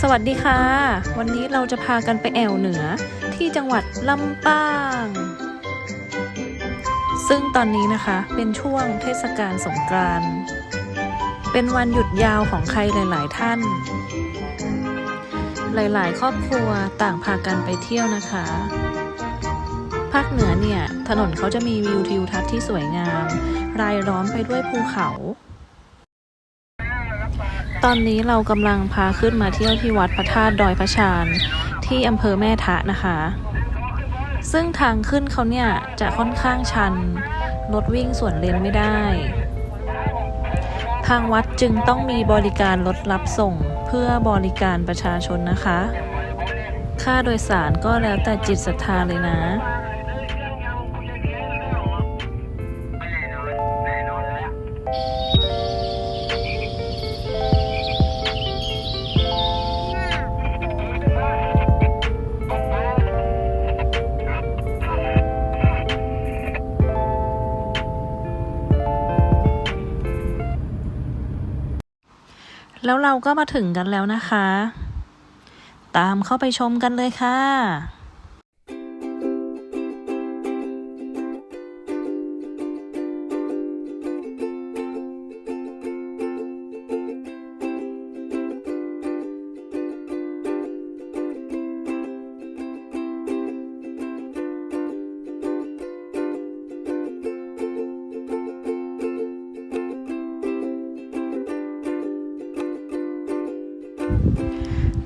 สวัสดีค่ะ วันนี้เราจะพากันไปแอวเหนือที่จังหวัดลำปาง ซึ่งตอนนี้นะคะเป็นช่วงเทศกาลสงกรานต์เป็นวันหยุดยาวของใครหลาย ๆ ท่าน หลาย ๆ ครอบครัวต่างพากันไปเที่ยวนะคะ ภาคเหนือเนี่ย ถนนเขาจะมีวิวทิวทัศน์ที่สวยงาม รายล้อมไปด้วยภูเขา ตอนนี้เรากำลังพาขึ้นมาเที่ยวที่วัดพระธาตุดอยพระชานที่อำเภอแม่ทะนะคะ ซึ่งทางขึ้นเขาเนี่ยจะค่อนข้างชัน รถวิ่งสวนเลนไม่ได้ ทางวัดจึงต้องมีบริการรถรับส่งเพื่อบริการประชาชนนะคะ ค่าโดยสารก็แล้วแต่จิตศรัทธาเลยนะ แล้วเราก็มาถึงกันแล้วนะคะ ตามเข้าไปชมกันเลยค่ะ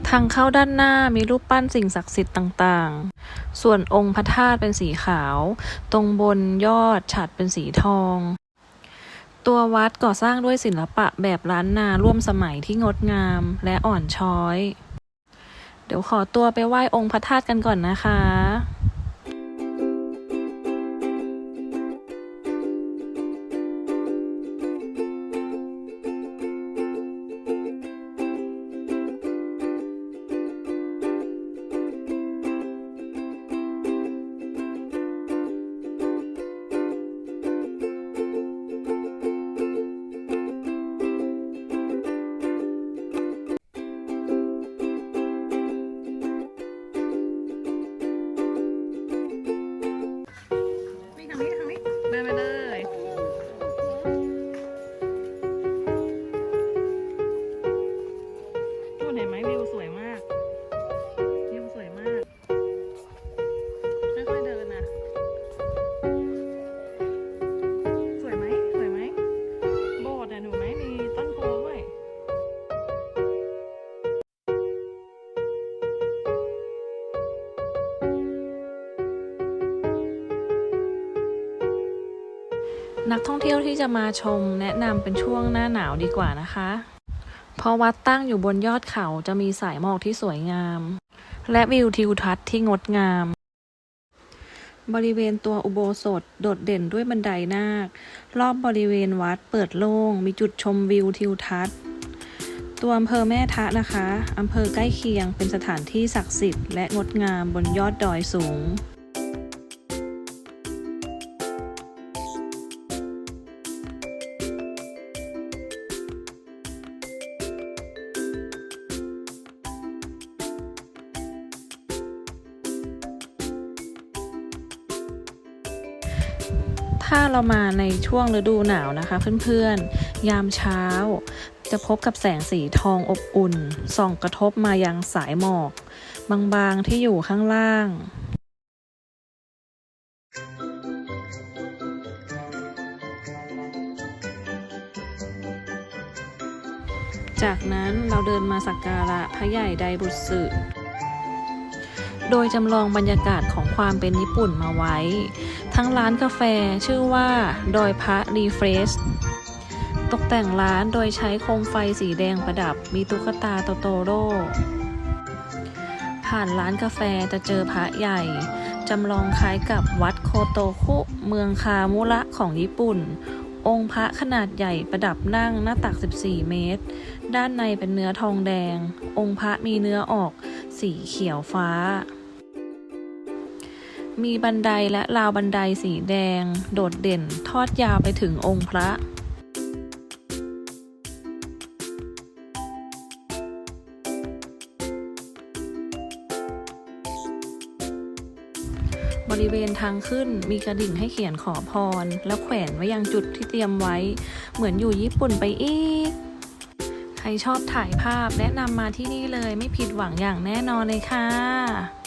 ทางเข้าด้านหน้ามีรูปปั้นสิ่งศักดิ์สิทธิ์ต่างๆ ส่วนองค์พระธาตุเป็นสีขาว ตรงบนยอดฉัดเป็นสีทอง ตัววัดก่อสร้างด้วยศิลปะแบบล้านนาร่วมสมัยที่งดงามและอ่อนช้อย เดี๋ยวขอตัวไปไหว้องค์พระธาตุกันก่อนนะคะ นักท่องเที่ยวที่จะมาชมแนะนำเป็นช่วงหน้าหนาวดีกว่านะคะ เพราะวัดตั้งอยู่บนยอดเขาจะมีสายหมอกที่สวยงาม และวิวทิวทัศน์ที่งดงาม บริเวณตัวอุโบสถโดดเด่นด้วยบันไดนาค รอบบริเวณวัดเปิดโล่ง มีจุดชมวิวทิวทัศน์ ตัวอำเภอแม่ทะนะคะอำเภอใกล้เคียงเป็นสถานที่ศักดิ์สิทธิ์และงดงามบนยอดดอยสูง ถ้าเรามาในช่วงฤดูหนาวนะคะ เพื่อนๆ ยามเช้า จะพบกับแสงสีทองอบอุ่น ส่องกระทบมายังสายหมอก บางๆที่อยู่ข้างล่างจากนั้นเราเดินมาสักการะพระใหญ่ไดบุษึโดยจำลองบรรยากาศของความเป็นญี่ปุ่นมาไว้ ทั้งร้านกาแฟชื่อว่า ดอยพระรีเฟรชตกแต่งร้านโดยใช้โคมไฟสีแดงประดับ มีตุ๊กตาโตโตโร่ ผ่านร้านกาแฟจะเจอพระใหญ่ จำลองคล้ายกับวัดโคโตคุเมืองคามุระของญี่ปุ่น องค์พระขนาดใหญ่ประดับนั่งหน้าตัก 14 เมตร ด้านในเป็นเนื้อทองแดง องค์พระมีเนื้อออกสีเขียวฟ้า มีบันไดและราวบันไดสีแดง โดดเด่นทอดยาวไปถึงองค์พระบริเวณทางขึ้นมีกระดิ่งให้เขียนขอพร แล้วแขวนไว้ยังจุดที่เตรียมไว้ เหมือนอยู่ญี่ปุ่นไปอีก ใครชอบถ่ายภาพแนะนำมาที่นี่เลยไม่ผิดหวังอย่างแน่นอนเลยค่ะ